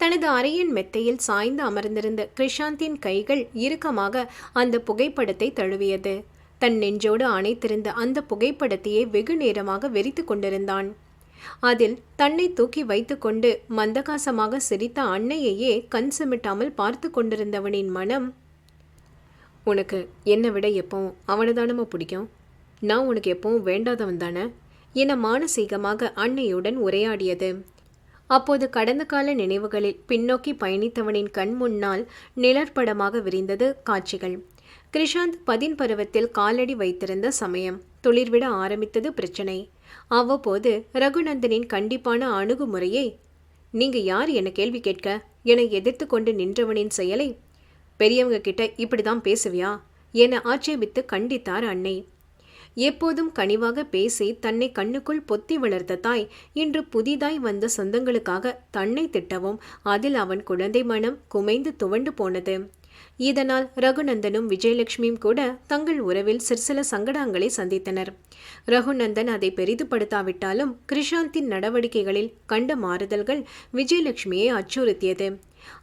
தனது அறையின் மெத்தையில் சாய்ந்து அமர்ந்திருந்த கிருஷாந்தின் கைகள் இறுக்கமாக அந்த புகைப்படத்தை தழுவியது. தன் நெஞ்சோடு அணைத்திருந்த அந்த புகைப்படத்தையே வெகு நேரமாக வெறித்து கொண்டிருந்தான். அதில் தன்னை தூக்கி வைத்துக்கொண்டு மந்தகாசமாக சிரித்த அன்னையையே கண் சிமிட்டாமல் பார்த்து கொண்டிருந்தவனின் மனம் உனக்கு என்னை விட எப்பவும் அவனை தானமா பிடிக்கும்? நான் உனக்கு எப்பவும் வேண்டாதவன் தானே? என மானசீகமாக அன்னையுடன் உரையாடியது. அப்போது கடந்த கால நினைவுகளில் பின்னோக்கி பயணித்தவனின் கண் முன்னால் நிழற்படமாக விரிந்தது காட்சிகள். கிருஷாந்த் பதின் பருவத்தில் காலடி வைத்திருந்த சமயம். துளிர்விட ஆரம்பித்தது பிரச்சனை. அவ்வப்போது ரகுநந்தனின் கண்டிப்பான அணுகுமுறையை நீங்க யார் என கேள்வி கேட்க? என எதிர்த்து கொண்டு நின்றவனின் செயலை? பெரியவங்க கிட்ட இப்படிதான் பேசுவியா என ஆட்சேபித்து கண்டித்தார் அன்னை. எப்போதும் கனிவாக பேசி தன்னை கண்ணுக்குள் பொத்தி வளர்த்த தாய் இன்று புதிதாய் வந்த சொந்தங்களுக்காக தன்னை திட்டவும் அதில் அவன் குழந்தை மனம் குமைந்து துவண்டு போனது. இதனால் ரகுநந்தனும் விஜயலட்சுமியும் கூட தங்கள் உறவில் சிற்சில சங்கடங்களை சந்தித்தனர். ரகுநந்தன் அதை பெரிதுபடுத்தாவிட்டாலும் கிருஷாந்தின் நடவடிக்கைகளில் கண்ட மாறுதல்கள் விஜயலட்சுமியை அச்சுறுத்தியது.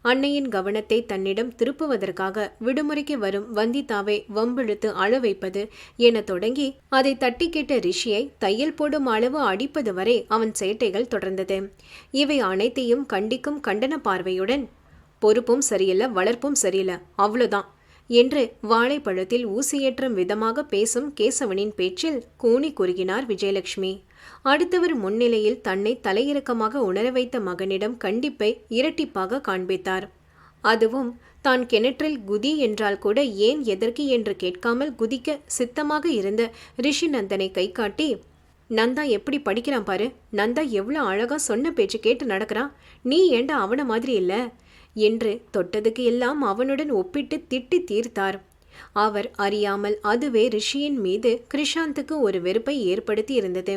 அன்னையின் கவனத்தை தன்னிடம் திருப்புவதற்காக விடுமுறைக்கு வரும் வந்திதாவை வம்பிழுத்து அழ வைப்பது என தொடங்கி அதை தட்டி கேட்ட ரிஷியை தையல் போடும் அளவு அடிப்பது வரை அவன் சேட்டைகள் தொடர்ந்தது. இவை அனைத்தையும் கண்டிக்கும் கண்டன பார்வையுடன் பொறுப்பும் சரியில்லை வளர்ப்பும் சரியில்லை அவ்வளோதான் என்று வாழைப்பழத்தில் ஊசியேற்றும் விதமாக பேசும் கேசவனின் பேச்சில் கூனி குறுகினார் விஜயலட்சுமி. அடுத்தவர் முன்னிலையில் தன்னை தலையிறக்கமாக உணர வைத்த மகனிடம் கண்டிப்பை இரட்டிப்பாக காண்பித்தார். அதுவும் தான் கிணற்றில் குதி என்றால் கூட ஏன் எதற்கு என்று கேட்காமல் குதிக்க சித்தமாக இருந்த ரிஷி நந்தனை கை காட்டி நந்தா எப்படி படிக்கிறான் பாரு. நந்தா எவ்வளோ அழகா சொன்ன பேச்சு கேட்டு நடக்கிறான். நீ ஏண்டா அவன மாதிரி இல்லை? என்று தொட்டதுக்கு எல்லாம் அவனுடன் ஒப்பிட்டு திட்டி தீர்த்தார். அவர் அறியாமல் அதுவே ரிஷியின் மீது கிருஷாந்துக்கு ஒரு வெறுப்பை ஏற்படுத்தி இருந்தது.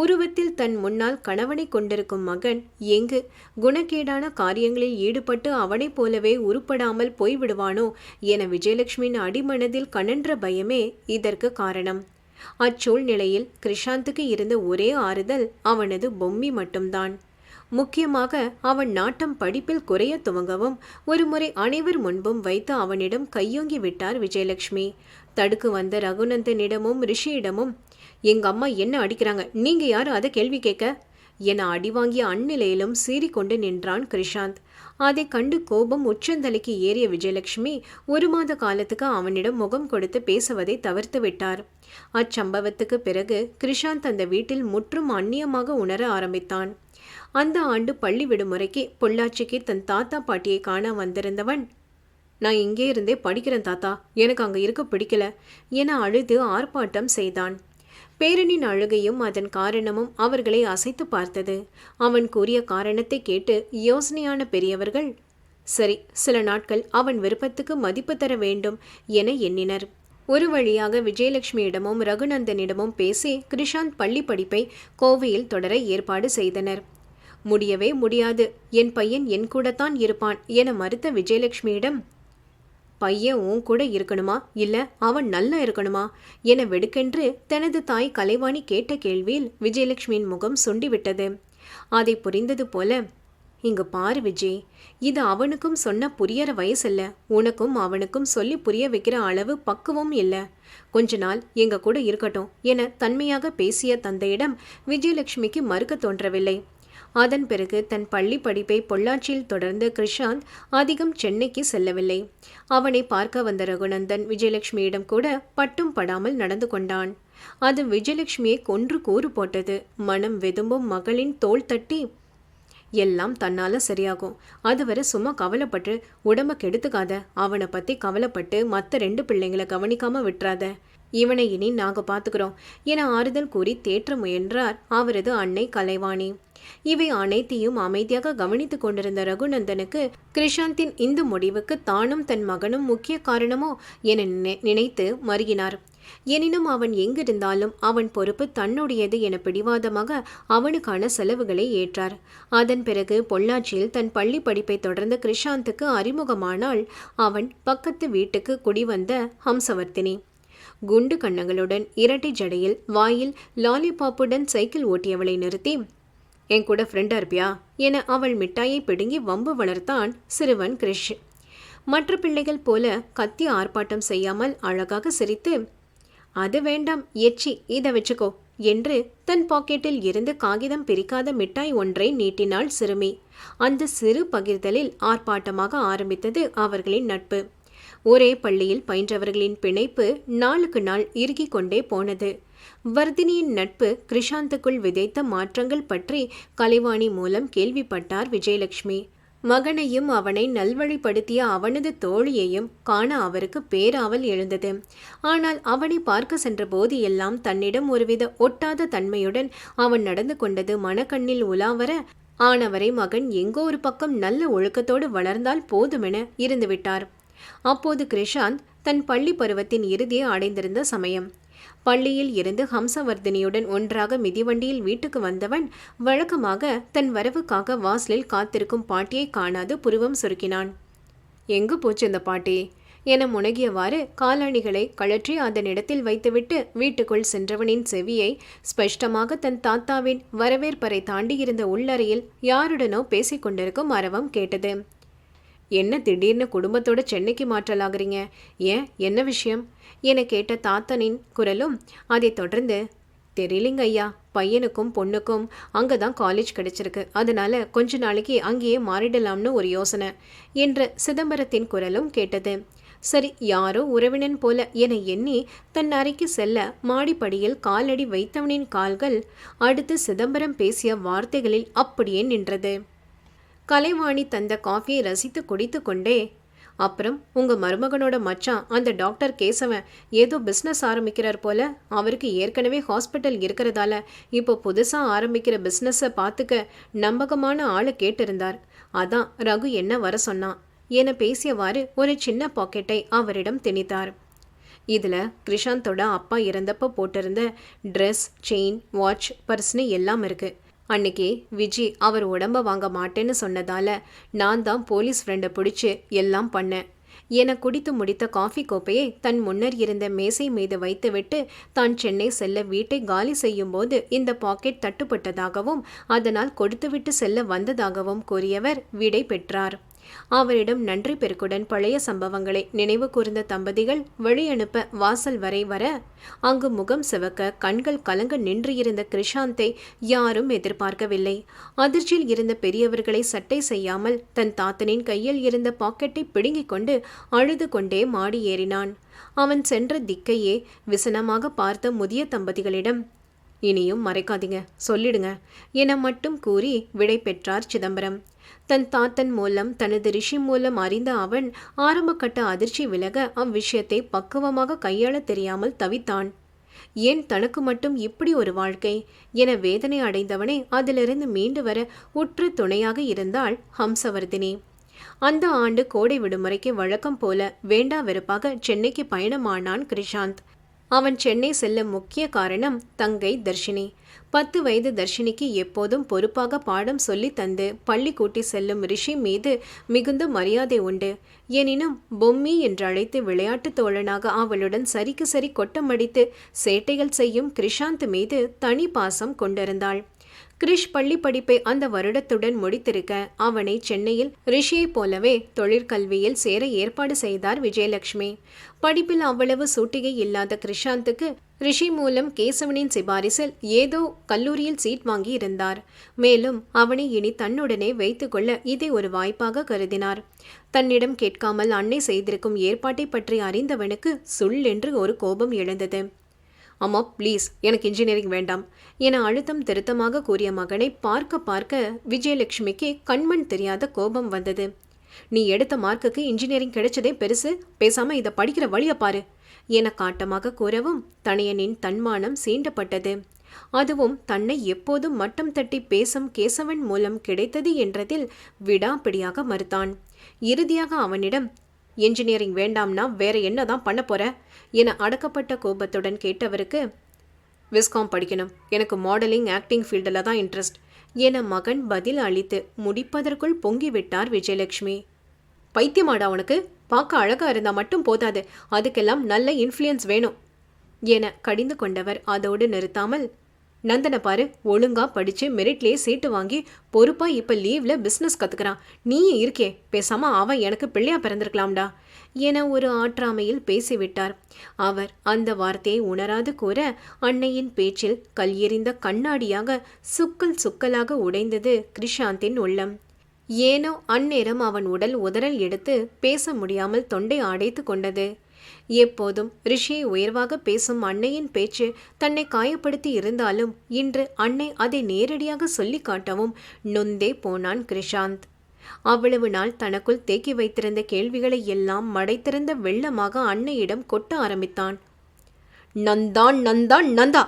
உருவத்தில் தன் முன்னால் கணவனை கொண்டிருக்கும் மகன் எங்கு? குணக்கேடான காரியங்களில் ஈடுபட்டு அவனைப் போலவே உருப்படாமல் போய்விடுவானோ என விஜயலட்சுமியின் அடிமனதில் கணன்ற பயமே இதற்கு காரணம். அச்சூழ்நிலையில் கிருஷாந்துக்கு இருந்த ஒரே ஆறுதல் அவனது பொம்மி மட்டும்தான். முக்கியமாக அவன் நாட்டம் படிப்பில் குறைய துவங்கவும் ஒருமுறை அனைவர் முன்பும் வைத்து அவனிடம் கையோங்கி விட்டார் விஜயலட்சுமி. தடுக்கு வந்த ரகுநந்தனிடமும் ரிஷியிடமும் எங்கள் அம்மா என்ன அடிக்கிறாங்க? நீங்கள் யாரும் அதை கேள்வி கேட்க. என அடிவாங்கிய அந்நிலையிலும் சீறிக்கொண்டு நின்றான் கிருஷாந்த். அதை கண்டு கோபம் உச்சந்தலைக்கு ஏறிய விஜயலட்சுமி ஒரு மாத காலத்துக்கு அவனிடம் முகம் கொடுத்து பேசுவதை தவிர்த்து விட்டார். அச்சம்பவத்துக்கு பிறகு கிருஷாந்த் அந்த வீட்டில் முற்றும் அந்நியமாக உணர ஆரம்பித்தான். அந்த ஆண்டு பள்ளி விடுமுறைக்கு பொள்ளாச்சிக்கு தன் தாத்தா பாட்டியை காண வந்திருந்தவன் நான் இங்கே இருந்தே படிக்கிறேன் தாத்தா. எனக்கு அங்கே இருக்க பிடிக்கல என அழுது ஆர்ப்பாட்டம் செய்தான். பேரனின் அழுகையும் அதன் காரணமும் அவர்களை அசைத்து பார்த்தது. அவன் கூறிய காரணத்தை கேட்டு யோசனையான பெரியவர்கள் சரி சில நாட்கள் அவன் விருப்பத்துக்கு மதிப்பு தர வேண்டும் என எண்ணினர். ஒரு வழியாக விஜயலட்சுமியிடமும் ரகுநந்தனிடமும் பேசி கிருஷாந்த் பள்ளி படிப்பை கோவையில் தொடர ஏற்பாடு செய்தனர். முடியவே முடியாது. என் பையன் என் கூடத்தான் இருப்பான் என மறுத்த விஜயலட்சுமியிடம் பையன் உன் கூட இருக்கணுமா? இல்ல அவன் நல்லா இருக்கணுமா? என வெடுக்கென்று தனது தாய் கலைவாணி கேட்ட கேள்வியில் விஜயலட்சுமியின் முகம் சுண்டிவிட்டது. அதை புரிந்தது போல இங்கு பாரு விஜய் இது அவனுக்கும் சொன்ன புரியற வயசல்ல. உனக்கும் அவனுக்கும் சொல்லி புரிய வைக்கிற அளவு பக்குவம் இல்லை. கொஞ்ச நாள் எங்க கூட இருக்கட்டும் என தன்மையாக பேசிய தந்தையிடம் விஜயலட்சுமிக்கு மறுக்க தோன்றவில்லை. அதன் பிறகு தன் பள்ளி படிப்பை பொள்ளாச்சியில் தொடர்ந்து கிருஷாந்த் அதிகம் சென்னைக்கு செல்லவில்லை. அவனை பார்க்க வந்த ரகுநந்தன் விஜயலட்சுமியிடம் கூட பட்டும் படாமல் நடந்து கொண்டான். அது விஜயலட்சுமியை கொன்று கூறு போட்டது. மனம் வெதும்பும் மகளின் தோல் தட்டி எல்லாம் தன்னால சரியாகும். அதுவரை சும்மா கவலைப்பட்டு உடம்ப கெடுத்துக்காத. அவனை பத்தி கவலைப்பட்டு மற்ற ரெண்டு பிள்ளைங்களை கவனிக்காம விட்டுறாத. இவனை இனி நாங்க பாத்துக்கிறோம் என ஆறுதல் கூறி தேற்ற முயன்றார் அவரது அன்னை கலைவாணி. இவை அனைத்தையும் அமைதியாக கவனித்துக் கொண்டிருந்த ரகுநந்தனுக்கு கிருஷாந்தின் இந்த முடிவுக்கு தானும் தன் மகனும் முக்கிய காரணமோ என நினைத்து மருகினார். எனினும் அவன் எங்கிருந்தாலும் அவன் பொறுப்பு தன்னுடையது என பிடிவாதமாக அவனுக்கான செலவுகளை ஏற்றார். அதன் பிறகு பொள்ளாச்சியில் தன் பள்ளி படிப்பை தொடர்ந்த கிருஷாந்துக்கு அறிமுகமானால் அவன் பக்கத்து வீட்டுக்கு குடிவந்த ஹம்சவர்த்தினி. குண்டு கண்ணங்களுடன் இரட்டை ஜடையில் வாயில் லாலிபாப்புடன் சைக்கிள் ஓட்டியவளை நிறுத்தி என் கூட ஃப்ரெண்டாக இருப்பியா? என அவள் மிட்டாயை பிடுங்கி வம்பு வளர்த்தான் சிறுவன் கிரிஷ். மற்ற பிள்ளைகள் போல கத்தி ஆர்ப்பாட்டம் செய்யாமல் அழகாக சிரித்து அது வேண்டாம் எச்சி இதை வச்சுக்கோ என்று தன் பாக்கெட்டில் இருந்து காகிதம் பிரிக்காத மிட்டாய் ஒன்றை நீட்டினாள் சிறுமி. அந்த சிறு பகிர்தலில் ஆர்ப்பாட்டமாக ஆரம்பித்தது அவர்களின் நட்பு. ஒரே பள்ளியில் பயின்றவர்களின் பிணைப்பு நாளுக்கு நாள் இறுகிக் கொண்டே போனது. வர்தினியின் நட்பு கிருஷாந்துக்குள் விதைத்த மாற்றங்கள் பற்றி கலைவாணி மூலம் கேள்விப்பட்டார் விஜயலட்சுமி. மகனையும் அவனை நல்வழிப்படுத்திய அவனது தோழியையும் காண அவருக்கு பேராவல் எழுந்தது. ஆனால் அவனை பார்க்க சென்ற போது எல்லாம் தன்னிடம் ஒருவித ஒட்டாத தன்மையுடன் அவன் நடந்து கொண்டது மனக்கண்ணில் உலாவர ஆனவரை மகன் எங்கோ ஒரு பக்கம் நல்ல ஒழுக்கத்தோடு வளர்ந்தால் போதுமென இருந்துவிட்டார். அப்போது கிருஷாந்த் தன் பள்ளி பருவத்தின் இறுதியை அடைந்திருந்த சமயம். பள்ளியில் இருந்து ஹம்சவர்தினியுடன் ஒன்றாக மிதிவண்டியில் வீட்டுக்கு வந்தவன் வழக்கமாக தன் வரவுக்காக வாசலில் காத்திருக்கும் பாட்டியை காணாது புருவம் சுருக்கினான். எங்கு போச்சு இந்த பாட்டி என முனகியவாறு காலணிகளை கழற்றி அதன் இடத்தில் வைத்துவிட்டு வீட்டுக்குள் சென்றவனின் செவியை ஸ்பஷ்டமாக தன் தாத்தாவின் வரவேற்பறை தாண்டியிருந்த உள்ளறையில் யாருடனோ பேசிக்கொண்டிருக்கும் அரவம் கேட்டது. என்ன திடீர்னு குடும்பத்தோட சென்னைக்கு மாற்றலாகிறீங்க? ஏன்? என்ன விஷயம்? என கேட்ட தாத்தனின் குரலும் அதைத் தொடர்ந்து தெரியலிங்க ஐயா பையனுக்கும் பொண்ணுக்கும் அங்கே தான் காலேஜ் கிடைச்சிருக்கு. அதனால கொஞ்ச நாளைக்கு அங்கேயே மாறிடலாம்னு ஒரு யோசனை என்ற சிதம்பரத்தின் குரலும் கேட்டது. சரி யாரோ உறவினன் போல என எண்ணி தன் அறைக்கு செல்ல மாடிப்படியில் காலடி வைத்தவனின் கால்கள் அடுத்து சிதம்பரம் பேசிய வார்த்தைகளில் அப்படியே நின்றது. கலைவாணி தந்த காஃபியை ரசித்து குடித்து கொண்டே அப்புறம் உங்கள் மருமகனோட மச்சான் அந்த டாக்டர் கேசவன் ஏதோ பிஸ்னஸ் ஆரம்பிக்கிறார் போல. அவருக்கு ஏற்கனவே ஹாஸ்பிட்டல் இருக்கிறதால இப்போ புதுசாக ஆரம்பிக்கிற பிஸ்னஸை பார்த்துக்க நம்பகமான ஆளை கேட்டிருந்தார். அதான் ரகு என்ன வர சொன்னான்? என பேசியவாறு ஒரு சின்ன பாக்கெட்டை அவரிடம் திணித்தார். இதில் கிருஷாந்தோட அப்பா இறந்தப்போ போட்டிருந்த ட்ரெஸ் செயின் வாட்ச் பர்ஸ்னு எல்லாம் இருக்குது அன்னைக்கு விஜி அவர் உடம்ப வாங்க மாட்டேன்னு சொன்னதால நான் தான் போலீஸ் ஃப்ரெண்டை பிடிச்சி எல்லாம் பண்ணேன். என குடித்து முடித்த காஃபி கோப்பையை தன் முன்னர் இருந்த மேசை மீது வைத்துவிட்டு தான் சென்னை செல்ல வீட்டை காலி செய்யும் போது இந்த பாக்கெட் தட்டுப்பட்டதாகவும் அதனால் கொடுத்துவிட்டு செல்ல வந்ததாகவும் கூறியவர் விடை பெற்றார். அவரிடம் நன்றி பெருக்குடன் பழைய சம்பவங்களை நினைவு கூர்ந்த தம்பதிகள் வெளியனுப்ப வாசல் வரை வர அங்கு முகம் சிவக்க கண்கள் கலங்க நின்று இருந்த கிருஷாந்தை யாரும் எதிர்பார்க்கவில்லை. அதிர்ச்சியில் இருந்த பெரியவர்களை சட்டை செய்யாமல் தன் தாத்தனின் கையில் இருந்த பாக்கெட்டை பிடுங்கிக் கொண்டு அழுது கொண்டே மாடி ஏறினான். அவன் சென்ற திக்கையே விசனமாக பார்த்த முதிய தம்பதிகளிடம் இனியும் மறைக்காதீங்க சொல்லிடுங்க என மட்டும் கூறி விடை பெற்றார் சிதம்பரம். தன் தாத்தன் மூலம் தனது ரிஷி மூலம் அறிந்த அவன் ஆரம்பக்கட்ட அதிர்ச்சி விலக அவ்விஷயத்தை பக்குவமாக கையாள தெரியாமல் தவித்தான். ஏன் தனக்கு மட்டும் இப்படி ஒரு வாழ்க்கை? என வேதனை அடைந்தவனே அதிலிருந்து மீண்டு வர உற்று துணையாக இருந்தாள் ஹம்சவர்தினி. அந்த ஆண்டு கோடை விடுமுறைக்கு வழக்கம் போல வேண்டா வெறுப்பாக சென்னைக்கு பயணமானான் கிரிஷாந்த். அவன் சென்னை செல்ல முக்கிய காரணம் தங்கை தர்ஷினி. பத்து வயது தர்ஷினிக்கு எப்போதும் பொறுப்பாக பாடம் சொல்லி தந்து பள்ளி கூட்டி செல்லும் ரிஷி மீது மிகுந்த மரியாதை உண்டு. எனினும் பொம்மி என்று அழைத்து விளையாட்டு தோழனாக அவளுடன் சரிக்கு சரி கொட்டமடித்து சேட்டைகள் செய்யும் கிருஷாந்த் மீது தனி பாசம் கொண்டிருந்தாள். கிரிஷ் பள்ளி படிப்பை அந்த வருடத்துடன் முடித்திருக்க அவனை சென்னையில் ரிஷியைப் போலவே தொழிற்கல்வியில் சேர ஏற்பாடு செய்தார் விஜயலட்சுமி. படிப்பில் அவ்வளவு சூட்டிகை இல்லாத கிருஷாந்துக்கு ரிஷி மூலம் கேசவனின் சிபாரிசில் ஏதோ கல்லூரியில் சீட் வாங்கி இருந்தார். மேலும் அவனை இனி தன்னுடனே வைத்துக்கொள்ள இதை ஒரு வாய்ப்பாக கருதினார். தன்னிடம் கேட்காமல் அன்னை செய்திருக்கும் ஏற்பாட்டை பற்றி அறிந்தவனுக்கு சுள் என்று ஒரு கோபம் எழுந்தது. அம்மா ப்ளீஸ் எனக்கு இன்ஜினியரிங் வேண்டாம் என அழுத்தம் திருத்தமாக கூறிய மகனை பார்க்க பார்க்க விஜயலட்சுமிக்கு கண்மண் தெரியாத கோபம் வந்தது. நீ எடுத்த மார்க்குக்கு இன்ஜினியரிங் கிடைச்சதே பெருசு பேசாம இதை படிக்கிற வழிய பாரு என காட்டமாக கூறவும் தனையனின் தன்மானம் சீண்டப்பட்டது. அதுவும் தன்னை எப்போதும் மட்டம் தட்டி பேசும் கேசவன் மூலம் கிடைத்தது என்றதில் விடாப்பிடியாக மறுத்தான். இறுதியாக அவனிடம் என்ஜினியரிங் வேண்டாம்னா வேற என்னதான் பண்ண போற? என அடக்கப்பட்ட கோபத்துடன் கேட்டவருக்கு விஸ்காம் படிக்கணும். எனக்கு மாடலிங் ஆக்டிங் ஃபீல்டில் தான் இன்ட்ரெஸ்ட் என மகன் பதில் அளித்து முடிப்பதற்குள் பொங்கிவிட்டார் விஜயலட்சுமி. பைத்தியமாடா உனக்கு. பார்க்க அழகாக இருந்தால் மட்டும் போதாது. அதுக்கெல்லாம் நல்ல இன்ஃப்ளூயன்ஸ் வேணும் என கடிந்து கொண்டவர் அதோடு நிறுத்தாமல் நந்தனை பாரு. ஒழுங்கா படித்து மெரிட்லேயே சீட்டு வாங்கி பொறுப்பாக இப்போ லீவில் பிஸ்னஸ் கற்றுக்கிறான் நீயும் இருக்கே. பேசாமல் அவன் எனக்கு பிள்ளையா பிறந்திருக்கலாம்டா. என ஒரு ஆற்றாமையில் பேசிவிட்டார். அவர் அந்த வார்த்தையை உணராது கூற அன்னையின் பேச்சில் கல் எறிந்த கண்ணாடியாக சுக்கல் சுக்கலாக உடைந்தது கிருஷாந்தின் உள்ளம். ஏனோ அந்நேரம் அவன் உடல் உதறல் எடுத்து பேச முடியாமல் தொண்டை அடைத்து கொண்டது. எப்போதும் ரிஷியை உயர்வாக பேசும் அன்னையின் பேச்சு தன்னை காயப்படுத்தி இருந்தாலும் இன்று அன்னை அதை நேரடியாக சொல்லி காட்டவும் நொந்தே போனான் கிருஷாந்த். அவ்வளவு நாள் தனக்குள் தேக்கி வைத்திருந்த கேள்விகளை எல்லாம் மடைத்திருந்த வெள்ளமாக அன்னையிடம் கொட்ட ஆரம்பித்தான். நந்தான் நந்தான் நந்தா!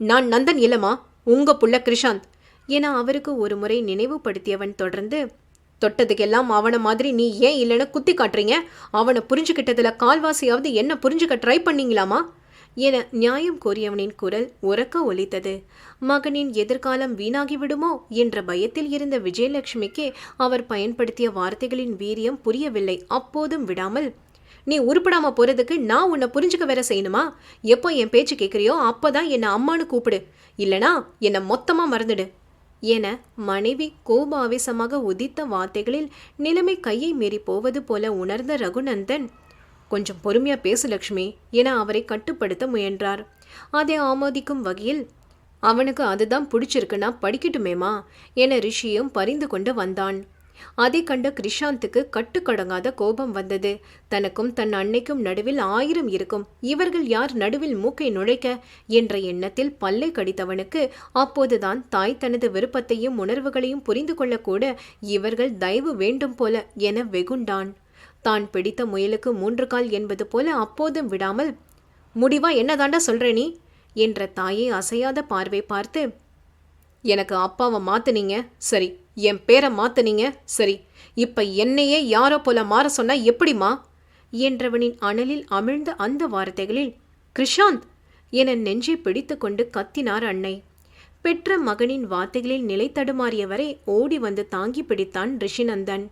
நான் நந்தன் இல்லமா? உங்க புள்ள கிருஷாந்த்! என அவருக்கு ஒரு முறை நினைவுபடுத்தியவன் தொடர்ந்து தொட்டதுக்கெல்லாம் அவனை மாதிரி நீ ஏன் இல்லைன்னு குத்தி காட்டுறீங்க? அவனை புரிஞ்சுக்கிட்டதுல கால்வாசியாவது என்ன புரிஞ்சுக்க ட்ரை பண்ணீங்களாமா? என நியாயம் கோரியவனின் குரல் உறக்க ஒலித்தது. மகனின் எதிர்காலம் வீணாகிவிடுமோ என்ற பயத்தில் இருந்த விஜயலட்சுமிக்கே அவர் பயன்படுத்திய வார்த்தைகளின் வீரியம் புரியவில்லை. அப்போதும் விடாமல் நீ உருப்படாம போறதுக்கு நான் உன்னை புரிஞ்சுக்க வேற செய்யணுமா? எப்போ என் பேச்சு கேட்குறியோ அப்போதான் என்னை அம்மானு கூப்பிடு. இல்லனா என்னை மொத்தமா மறந்துடு என மனைவி கோபாவேசமாக உதித்த வார்த்தைகளில் நிலைமை கையை மீறி போவது போல உணர்ந்த ரகுநந்தன் கொஞ்சம் பொறுமையா பேசு லக்ஷ்மி என அவரை கட்டுப்படுத்த முயன்றார். அதை ஆமோதிக்கும் வகையில் அவனுக்கு அதுதான் பிடிச்சிருக்குன்னா படிக்கட்டுமேமா என ரிஷியும் பரிந்து கொண்டு வந்தான். அதை கண்ட கிருஷாந்துக்கு கட்டுக்கடங்காத கோபம் வந்தது. தனக்கும் தன் அன்னைக்கும் நடுவில் ஆயிரம் இருக்கும். இவர்கள் யார் நடுவில் மூக்கை நுழைக்க என்ற எண்ணத்தில் பல்லை கடித்தவனுக்கு அப்போதுதான் தாய் தனது விருப்பத்தையும் உணர்வுகளையும் புரிந்து கொள்ளக்கூட இவர்கள் தயவு வேண்டும் போல என வெகுண்டான். தான் பிடித்த முயலுக்கு மூன்று கால் என்பது போல அப்போதும் விடாமல் முடிவா என்னதாண்டா சொல்ற நீ? என்ற தாயை அசையாத பார்வை பார்த்து எனக்கு அப்பாவை மாத்துனீங்க சரி. என் பேரை மாத்துனீங்க சரி. இப்ப என்னையே யாரோ போல மாற சொன்னா எப்படிமா என்றவனின் அனலில் அமிழ்ந்த அந்த வார்த்தைகளில் கிருஷாந்த்! என நெஞ்சை பிடித்துக்கொண்டு கத்தினார் அன்னை. பெற்ற மகனின் வார்த்தைகளில் நிலை தடுமாறியவரை ஓடி வந்து தாங்கி பிடித்தான் ரிஷிநந்தன்.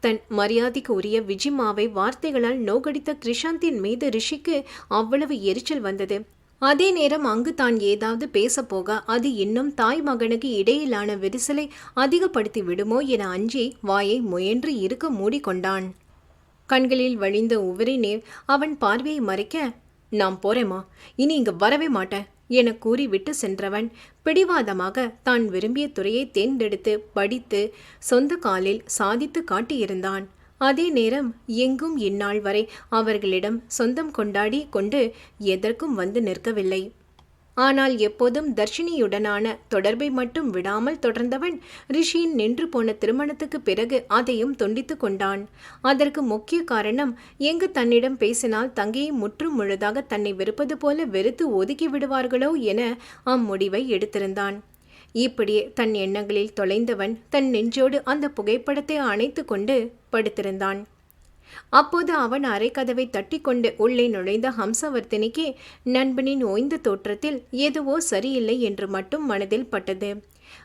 தன் மரியாதைக்கு உரிய விஜிமாவை வார்த்தைகளால் நோகடித்த கிருஷாந்தின் மீது ரிஷிக்கு அவ்வளவு எரிச்சல் வந்தது. அதே நேரம் அங்கு தான் ஏதாவது பேசப்போக அது இன்னும் தாய் மகனுக்கு இடையிலான விரிசலை அதிகப்படுத்தி விடுமோ என அஞ்சி வாயை முயன்று இருக்க மூடிக்கொண்டான். கண்களில் வழிந்த உவரி நீர் அவன் பார்வையை மறைக்க நான் போறேம்மா. இனி இங்க வரவே மாட்டேன். என கூறிவிட்டு சென்றவன் பிடிவாதமாக தான் விரும்பிய துறையை தேர்ந்தெடுத்து படித்து சொந்த காலில் சாதித்து காட்டியிருந்தான். அதே நேரம் எங்கும் இந்நாள் வரை அவர்களிடம் சொந்தம் கொண்டாடி கொண்டு எதற்கும் வந்து நிற்கவில்லை. ஆனால் எப்போதும் தர்ஷினியுடனான தொடர்பை மட்டும் விடாமல் தொடர்ந்தவன் ரிஷியின் நின்று போன திருமணத்துக்கு பிறகு அதையும் துண்டித்து கொண்டான். அதற்கு முக்கிய காரணம் எங்கு தன்னிடம் பேசினால் தங்கையை முற்றும் முழுதாக தன்னை வெறுப்பது போல வெறுத்து ஒதுக்கி விடுவார்களோ என அம்முடிவை எடுத்திருந்தான். இப்படியே தன் எண்ணங்களில் தொலைந்தவன் தன் நெஞ்சோடு அந்த புகைப்படத்தை அணைத்து கொண்டு படுத்திருந்தான். அப்போது அவன் அரைக்கதவை தட்டி கொண்டு உள்ளே நுழைந்த ஹம்சவர்த்தினிக்கு நண்பனின் ஓய்ந்த தோற்றத்தில் எதுவோ சரியில்லை என்று மட்டும் மனதில் பட்டது.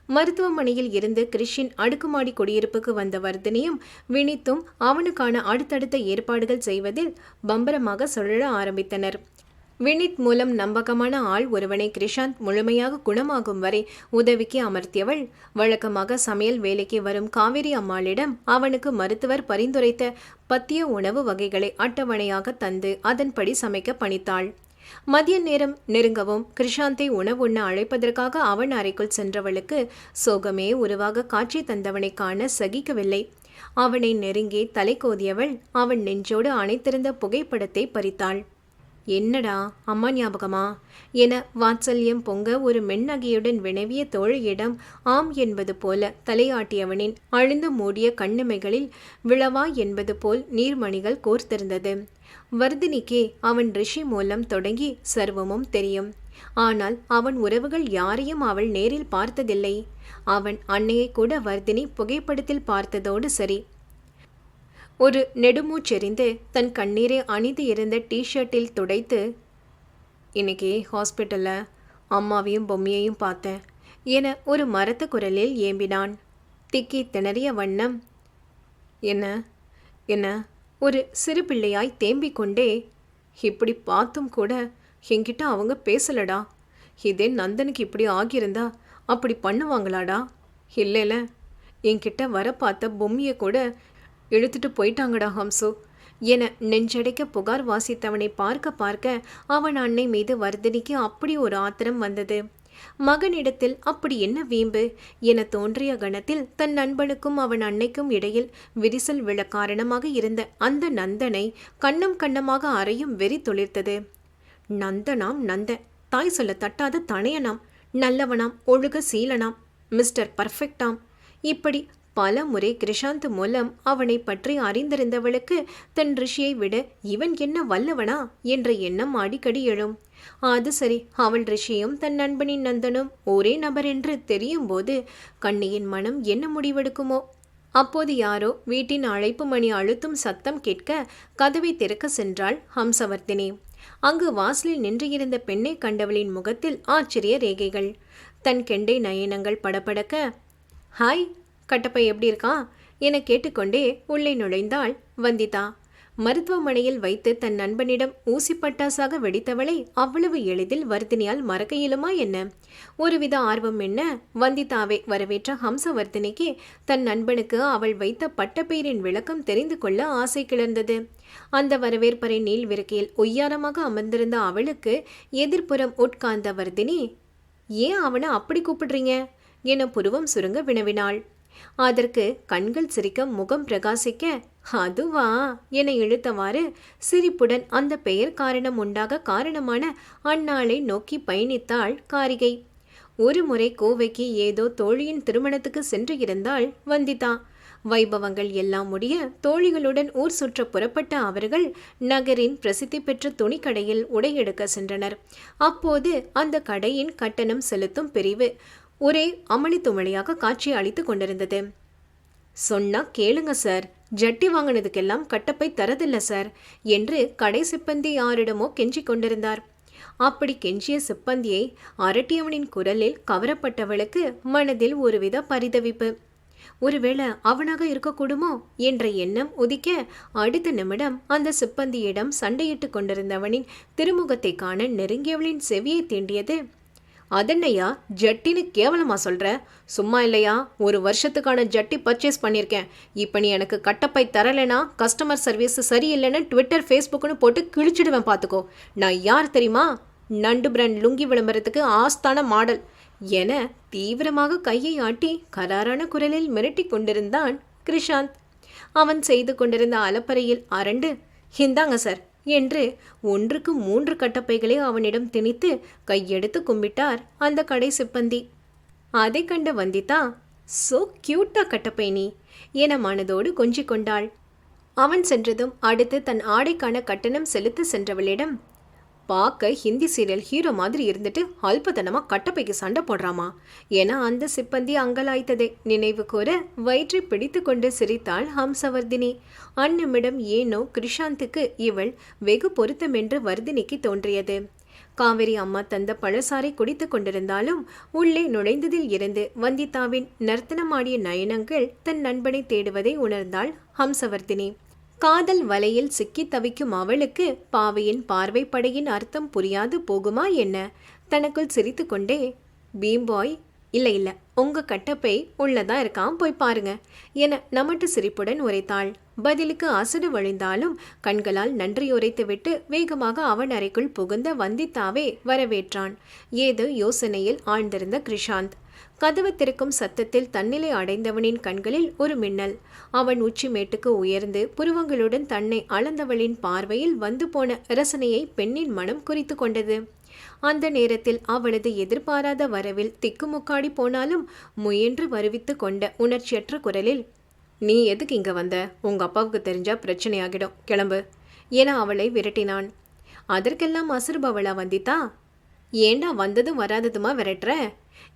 மருத்துவமனையில் இருந்து கிறிஷின் அடுக்குமாடி குடியிருப்புக்கு வந்த வர்தினியும் வினித்தும் அவனுக்கான அடுத்தடுத்த ஏற்பாடுகள் செய்வதில் பம்பரமாக சுழல ஆரம்பித்தனர். வினித் மூலம் நம்பகமான ஆள் ஒருவனை கிரிஷாந்த் முழுமையாக குணமாகும் வரை உதவிக்கு அமர்த்தியவள். வழக்கமாக சமையல் வேலைக்கு வரும் காவேரி அம்மாளிடம் அவனுக்கு மருத்துவர் பரிந்துரைத்த பத்திய உணவு வகைகளை அட்டவணையாக தந்து அதன்படி சமைக்க பணித்தாள். மதிய நேரம் நெருங்கவும் கிருஷாந்தை உணவுண்ண அழைப்பதற்காக அவன் அறைக்குள் சென்றவளுக்கு சோகமே உருவாக காட்சி தந்தவனை காண சகிக்கவில்லை. அவனை நெருங்கி தலை கோதியவள். அவன் நெஞ்சோடு அணைத்திருந்த புகைப்படத்தை பறித்தாள். என்னடா அம்மா ஞாபகமா? என வாத்சல்யம் பொங்க ஒரு மென்னகையுடன் வினவிய தோழியிடம் ஆம் என்பது போல தலையாட்டியவனின் அழுந்து மூடிய கண்ணிமைகளில் விழவா என்பது போல் நீர்மணிகள் கோர்த்திருந்தது. வர்தினிக்கே அவன் ரிஷி மூலம் தொடங்கி சர்வமும் தெரியும். ஆனால் அவன் உறவுகள் யாரையும் அவள் நேரில் பார்த்ததில்லை. அவன் அன்னையை கூட வர்தினி புகைப்படத்தில் பார்த்ததோடு சரி ஒரு நெடுமூச்செறிந்து தன் கண்ணீரை அணிந்து இருந்த டிஷர்ட்டில் துடைத்து இன்னைக்கு ஹாஸ்பிட்டலில் அம்மாவையும் பொம்மையையும் பார்த்தேன் என ஒரு மரத்த குரலில் ஏம்பினான். திக்கி திணறிய வண்ணம் என்ன என்ன? ஒரு சிறு பிள்ளையாய் தேம்பிக் கொண்டே இப்படி பார்த்தும் கூட என்கிட்ட அவங்க பேசலடா. இதே நந்தனுக்கு இப்படி ஆகியிருந்தா அப்படி பண்ணுவாங்களாடா? இல்லைல என்கிட்ட வர பார்த்த பொம்மியை கூட இழுத்துட்டு போயிட்டாங்கடா ஹம்சு. என நெஞ்சடைக்க புகார் வாசித்தவனை பார்க்க பார்க்க அவன் அன்னை மீது வர்தினிக்கு அப்படி ஒரு ஆத்திரம் வந்தது. மகனிடத்தில் அப்படி என்ன வீம்பு? என தோன்றிய கணத்தில் தன் நண்பனுக்கும் அவன் அன்னைக்கும் இடையில் விரிசல் விழ காரணமாக இருந்த அந்த நந்தனை கண்ணம் கண்ணமாக அறையும் வெறி தொழிர்த்தது நந்தனாம் நந்த. தாய் சொல்ல தட்டாத தனையனாம். நல்லவனாம் ஒழுக சீலனாம். மிஸ்டர் பர்ஃபெக்டாம். இப்படி பல முறை கிருஷாந்த் மூலம் அவனை பற்றி அறிந்திருந்தவளுக்கு தன் ரிஷியை விட இவன் என்ன வல்லவனா என்ற எண்ணம் அடிக்கடி எழும். அது சரி அவள் ரிஷியும் தன் நண்பனின் நந்தனும் ஒரே நபர் என்று தெரியும் போது கண்ணியின் மனம் என்ன முடிவெடுக்குமோ? அப்போது யாரோ வீட்டின் அழைப்பு மணி அழுத்தும் சத்தம் கேட்க கதவை திறக்க சென்றாள் ஹம்சவர்த்தினி. அங்கு வாசலில் நின்று இருந்த பெண்ணை கண்டவளின் முகத்தில் ஆச்சரிய ரேகைகள். தன் கெண்டை நயனங்கள் படபடக்க ஹாய் கட்டப்பை எப்படி இருக்கான் என கேட்டுக்கொண்டே உள்ளே நுழைந்தாள் வந்திதா. மருத்துவமனையில் வைத்து தன் நண்பனிடம் ஊசி பட்டாசாக வெடித்தவளை அவ்வளவு எளிதில் வர்த்தினியால் மறக்க இயலுமா என்ன? ஒருவித ஆர்வம் என்ன? வந்திதாவை வரவேற்ற ஹம்சவர்த்தினிக்கு தன் நண்பனுக்கு அவள் வைத்த பட்டப்பெயரின் விளக்கம் தெரிந்து கொள்ள ஆசை கிளர்ந்தது. அந்த வரவேற்பறை நீள் விரக்கையில் ஒய்யாரமாக அமர்ந்திருந்த அவளுக்கு எதிர்ப்புறம் உட்கார்ந்த வர்தினி ஏன் அவனை அப்படி கூப்பிடுறீங்க? என புருவம் சுருங்க வினவினாள். அதற்கு கண்கள் சிரிக்க முகம் பிரகாசிக்க அதுவா? என இழுத்தவாறு சிரிப்புடன் அந்த பெயர் காரணம் உண்டாக காரணமான அந்நாளை நோக்கி பயணித்தாள் காரிகை. ஒரு முறை கோவைக்கு ஏதோ தோழியின் திருமணத்துக்கு சென்று இருந்தாள் வந்திதா. வைபவங்கள் எல்லாம் முடிய தோழிகளுடன் ஊர் சுற்ற புறப்பட்ட அவர்கள் நகரின் பிரசித்தி பெற்ற துணிக்கடையில் உடை எடுக்க சென்றனர். அப்போது அந்த கடையின் கட்டணம் செலுத்தும் பிரிவு ஒரே அமளி துமளியாக காட்சி அளித்து கொண்டிருந்தது. சொன்னா கேளுங்க சார். ஜட்டி வாங்கினதுக்கெல்லாம் கட்டப்பை தரதில்ல சார் என்று கடை சிப்பந்தி யாரிடமோ கெஞ்சிக் கொண்டிருந்தார். அப்படி கெஞ்சிய சிப்பந்தியை அரட்டியவனின் குரலில் கவரப்பட்டவளுக்கு மனதில் ஒருவித பரிதவிப்பு. ஒருவேளை அவனாக இருக்கக்கூடுமோ? என்ற எண்ணம் உதிக்க அடுத்த நிமிடம் அந்த சிப்பந்தியிடம் சண்டையிட்டு கொண்டிருந்தவனின் திருமுகத்தை காண நெருங்கியவளின் செவியை தீண்டியது அதென்னையா ஜட்டின்னு கேவலமாக சொல்கிற சும்மா இல்லையா ஒரு வருஷத்துக்கான ஜட்டி பர்ச்சேஸ் பண்ணியிருக்கேன் இப்போ நீ எனக்கு கட்டப்பை தரலைனா கஸ்டமர் சர்வீஸ் சரியில்லைன்னு ட்விட்டர் ஃபேஸ்புக்குன்னு போட்டு கிழிச்சிடுவேன் பார்த்துக்கோ நான் யார் தெரியுமா? நண்டு பிராண்ட் லுங்கி விளம்பரத்துக்கு ஆஸ்தான மாடல். என தீவிரமாக கையை ஆட்டி கராரான குரலில் மிரட்டி கொண்டிருந்தான் கிருஷாந்த். அவன் செய்து கொண்டிருந்த அலப்பறையில் அரண்டு இந்தாங்க சார் என்று ஒன்றுக்கு மூன்று கட்டப்பைகளை அவனிடம் திணித்து கையெடுத்து கும்பிட்டார் அந்த கடை சிப்பந்தி. அதை கண்ட வந்திதா சோ கியூட்டா கட்டப்பை நீ என மனதோடு கொஞ்சிக் கொண்டாள். அவன் சென்றதும் அடுத்து தன் ஆடைக்கான கட்டணம் செலுத்த சென்றவளிடம் பார்க்க ஹிந்தி சீரியல் ஹீரோ மாதிரி இருந்துட்டு அல்பதனமாக கட்டப்பைக்கு சண்டை போடுறாமா. ஏன்னா அந்த சிப்பந்தி அங்கலாய்த்ததை. நினைவு கூற வயிற்றை பிடித்து கொண்டு சிரித்தாள் ஹம்சவர்தினி. அன்னிமிடம் ஏனோ கிருஷாந்துக்கு இவள் வெகு பொருத்தமென்று வர்தினிக்கு தோன்றியது. காவிரி அம்மா தந்த பழசாரை குடித்து கொண்டிருந்தாலும் உள்ளே நுழைந்ததில் இருந்து வந்திதாவின் நர்த்தனமாடிய நயனங்கள் தன் நண்பனை தேடுவதை உணர்ந்தாள் ஹம்சவர்தினி. காதல் வலையில் சிக்கி தவிக்கும் அவளுக்கு பாவையின் பார்வைப்படையின் அர்த்தம் புரியாது போகுமா என்ன? தனக்குள் சிரித்து கொண்டே பீம்பாய் இல்லை இல்லை உங்க கட்டப்பை உள்ளதா இருக்கான் போய் பாருங்க என நமட்டு சிரிப்புடன் உரைத்தாள். பதிலுக்கு அசடு வழிந்தாலும் கண்களால் நன்றி உரைத்துவிட்டு வேகமாக அவன் அறைக்குள் புகுந்த வந்தித்தாவே வரவேற்றான். ஏதோ யோசனையில் ஆழ்ந்திருந்த கிருஷாந்த் கதவு திறக்கும் சத்தத்தில் தன்னிலை அடைந்தவனின் கண்களில் ஒரு மின்னல். அவன் உச்சி மேட்டுக்கு உயர்ந்து புருவங்களுடன் தன்னை அளந்தவளின் பார்வையில் வந்து போன ரசனையை பெண்ணின் மனம் குறித்து கொண்டது. அந்த நேரத்தில் அவளது எதிர்பாராத வரவில் திக்குமுக்காடி போனாலும் முயன்று வருவித்து கொண்ட உணர்ச்சியற்ற குரலில் நீ எதுக்கு இங்க வந்த? உங்க அப்பாவுக்கு தெரிஞ்சா பிரச்சனையாகிடும். கிளம்பு என அவளை விரட்டினான். அதற்கெல்லாம் அசுர்பவளா வந்தித்தா ஏண்டா வந்ததும் வராததுமா விரட்டுற?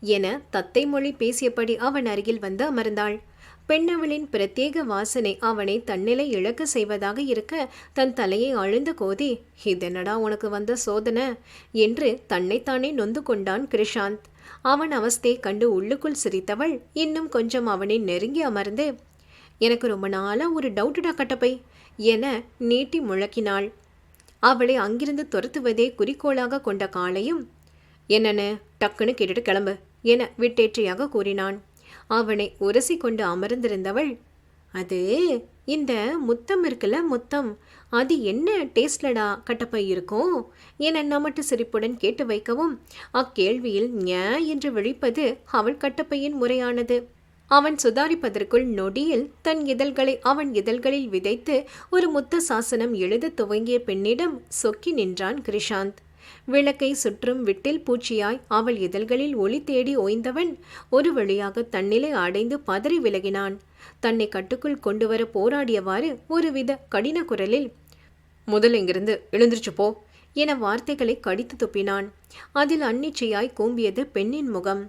என தத்தை மொழி பேசியபடி அவன் அருகில் வந்து அமர்ந்தாள். பெண்ணவளின் பிரத்யேக வாசனை அவனை தன்னிலை இழக்க செய்வதாக இருக்க தன் தலையை அழுந்த கோதி இதென்னடா உனக்கு வந்த சோதனை என்று தன்னைத்தானே நொந்து கொண்டான் கிருஷாந்த். அவன் அவஸ்தை கண்டு உள்ளுக்குள் சிரித்தவள் இன்னும் கொஞ்சம் அவனை நெருங்கி அமர்ந்து எனக்கு ரொம்ப நாளாக ஒரு டவுட்டுடா கட்டப்பை என நீட்டி முழக்கினாள். அவளை அங்கிருந்து துரத்துவதே குறிக்கோளாக கொண்ட காலையும் என்னன்னு? டக்குன்னு கேட்டுட்டு கிளம்பு. என விட்டேற்றியாக கூறினான். அவனை உரசி கொண்டு அமர்ந்திருந்தவள் அது இந்த முத்தம் இருக்குல்ல முத்தம். அது என்ன டேஸ்ட்லடா கட்டப்பை இருக்கும்? என நமட்டு சிரிப்புடன் கேட்டு வைக்கவும் அக்கேள்வியில் ஞ என்று விழிப்பது அவள் கட்டப்பையின் முறையானது. அவன் சுதாரிப்பதற்குள் நொடியில் தன் இதழ்களை அவன் இதழ்களில் விதைத்து ஒரு முத்த சாசனம் எழுத துவங்கிய பெண்ணிடம் சொக்கி நின்றான் கிரிஷாந்த். விளக்கை சுற்றும் விட்டில் பூச்சியாய் அவள் இதழ்களில் ஒளி தேடி ஓய்ந்தவன். ஒரு வழியாக தன்னிலை அடைந்து பதறி விலகினான். தன்னை கட்டுக்குள் கொண்டு வர போராடியவாறு ஒருவித கடின குரலில் முதல் இங்கிருந்து எழுந்திருச்சு போ என வார்த்தைகளை கடித்து துப்பினான். அதில் அன்னிச்சையாய் கூம்பியது பெண்ணின் முகம்.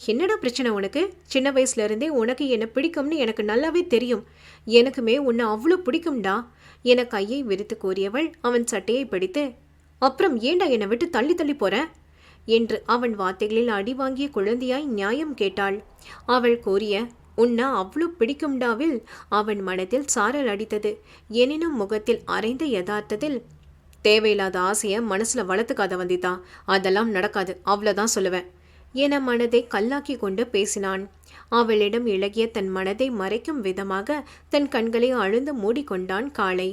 என்னடா பிரச்சனை உனக்கு? சின்ன வயசுலேருந்தே உனக்கு என்ன பிடிக்கும்னு எனக்கு நல்லாவே தெரியும். எனக்குமே உன்னை அவ்வளோ பிடிக்கும்டா என கையை விரித்து கூறியவள் அவன் சட்டையை பிடித்து அப்புறம் ஏண்டா என்னை விட்டு தள்ளி தள்ளி போறேன் என்று அவன் வார்த்தைகளில் அடி வாங்கிய குழந்தையாய் நியாயம் கேட்டாள். அவள் கூறிய உன்னை அவ்வளோ பிடிக்கும்டாவில்? அவன் மனத்தில் சாரல் அடித்தது. எனினும் முகத்தில் அரைந்த யதார்த்தத்தில் தேவையில்லாத ஆசையை மனசில் வளர்த்துக்காத வந்திதா. அதெல்லாம் நடக்காது. அவ்வளோதான் சொல்லுவேன். என மனதை கல்லாக்கி கொண்டு பேசினான். அவளிடம் இழகிய தன் மனதை மறைக்கும் விதமாக தன் கண்களை அழுந்து மூடிக்கொண்டான் காளை.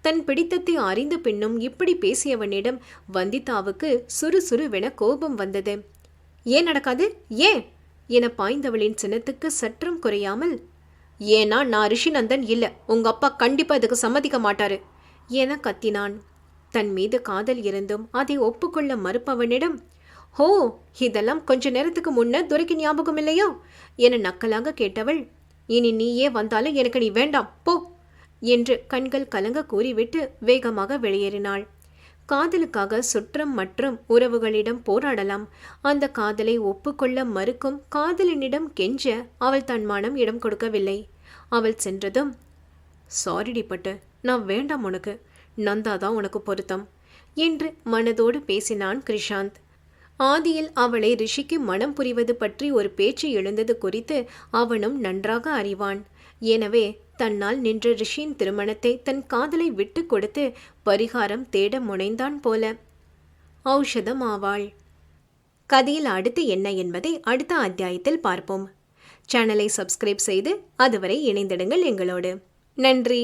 தன் பிடித்தத்தை அறிந்த பின்னும் இப்படி பேசியவனிடம் வந்திதாவுக்கு சுறுசுறுவென கோபம் வந்தது. ஏன் நடக்காது? ஏன்? என பாய்ந்தவளின் சினத்துக்கு சற்றும் குறையாமல் ஏன்னா நான் ரிஷிநந்தன் இல்லை. உங்க அப்பா கண்டிப்பா இதுக்கு சம்மதிக்க மாட்டாரு. என கத்தினான். தன் மீது காதல் இருந்தும் அதை ஒப்புக்கொள்ள மறுப்பவனிடம் ஹோ இதெல்லாம் கொஞ்ச நேரத்துக்கு முன்ன துரைக்கு ஞாபகம் இல்லையோ? என நக்கலாக கேட்டவள் இனி நீயே வந்தாலும் எனக்கு நீ வேண்டாம். போ. என்று கண்கள் கலங்க கூறிவிட்டு வேகமாக வெளியேறினாள். காதலுக்காக சுற்றம் மற்றும் உறவுகளிடம் போராடலாம். அந்த காதலை ஒப்புக்கொள்ள மறுக்கும் காதலனிடம் கெஞ்ச அவள் தன் மனம் இடம் கொடுக்கவில்லை. அவள் சென்றதும் சாரிடி பட்டு நான் வேண்டாம் உனக்கு. நந்தாதான் உனக்கு பொருத்தம் என்று மனதோடு பேசினான் கிருஷாந்த். ஆதியில் அவளை ரிஷிக்கு மனம் புரிவது பற்றி ஒரு பேச்சு எழுந்தது குறித்து அவனும் நன்றாக அறிவான். எனவே தன்னால் நின்ற ரிஷியின் திருமணத்தை தன் காதலை விட்டு கொடுத்து பரிகாரம் தேட முனைந்தான் போல. ஔஷதம் ஆவாள். கதையில் அடுத்து என்ன என்பதை அடுத்த அத்தியாயத்தில் பார்ப்போம். சேனலை சப்ஸ்கிரைப் செய்து அதுவரை இணைந்திடுங்கள் எங்களோடு. நன்றி.